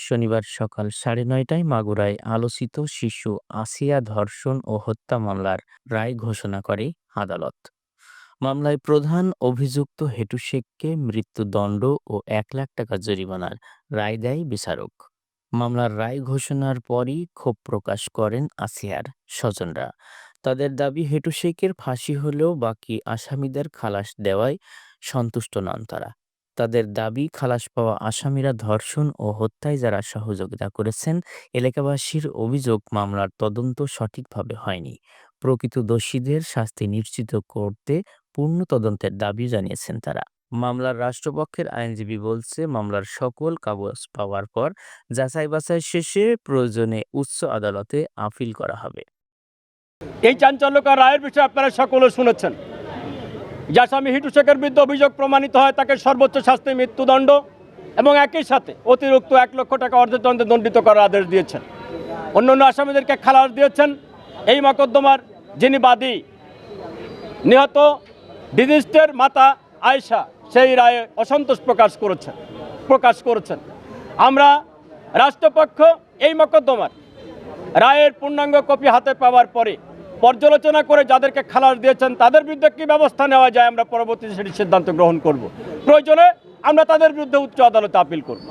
শনিবার সকাল সাড়ে নয়টায় মাগুরায় আলোচিত শিশু আসিয়া ধর্ষণ ও হত্যা মামলার রায় ঘোষণা করে আদালত। মামলায় প্রধান অভিযুক্ত হেটু শেখকে মৃত্যুদণ্ড ও এক লাখ টাকা জরিমানার রায় দেয় বিচারক। মামলার রায় ঘোষণার পরই ক্ষোভ প্রকাশ করেন আসিয়ার স্বজনরা। তাদের দাবি, হেটু শেখের ফাঁসি হলেও বাকি আসামিদের খালাস দেওয়ায় সন্তুষ্ট নন তারা। তাদের দাবি, খালাস পাওয়া আসামিরা ধর্ষণ ও হত্যায় যারা সহযোগিতা করেছেন, এলাকাবাসীর অভিযোগ মামলার তদন্ত সঠিকভাবে হয়নি। প্রকৃত দোষীদের শাস্তি নিশ্চিত করতে পূর্ণ তদন্তের দাবি জানিয়েছেন তারা। মামলার রাষ্ট্রপক্ষের আইনজীবী বলছে, মামলার সকল কাগজ পাওয়ার পর যাচাই বাছাই শেষে প্রয়োজনে উচ্চ আদালতে আপিল করা হবে। এই চাঞ্চল্যকর রায়ের বিষয়ে আপনারা সকলে শুনেছেন। যে আসামি হিটু শেখের বিরুদ্ধে অভিযোগ প্রমাণিত হয়, তাকে সর্বোচ্চ শাস্তি মৃত্যুদণ্ড এবং একই সাথে অতিরিক্ত এক লক্ষ টাকা অর্ধদণ্ডে দণ্ডিত করার আদেশ দিয়েছেন। অন্যান্য আসামিদেরকে খালাস দিয়েছেন। এই মকদ্দমার যিনি বাদী, নিহত ডিজিস্টের মাতা আয়শা, সেই রায়ে অসন্তোষ প্রকাশ করেছেন প্রকাশ করেছেন। আমরা রাষ্ট্রপক্ষ এই মকদ্দমার রায়ের পূর্ণাঙ্গ কপি হাতে পাওয়ার পরে পর্যালোচনা করে যাদেরকে খালাস দিয়েছেন, তাদের বিরুদ্ধে কী ব্যবস্থা নেওয়া যায়? আমরা পরবর্তী সেটি সিদ্ধান্ত গ্রহণ করব। প্রয়োজনে আমরা তাদের বিরুদ্ধে উচ্চ আদালতে আপিল করব।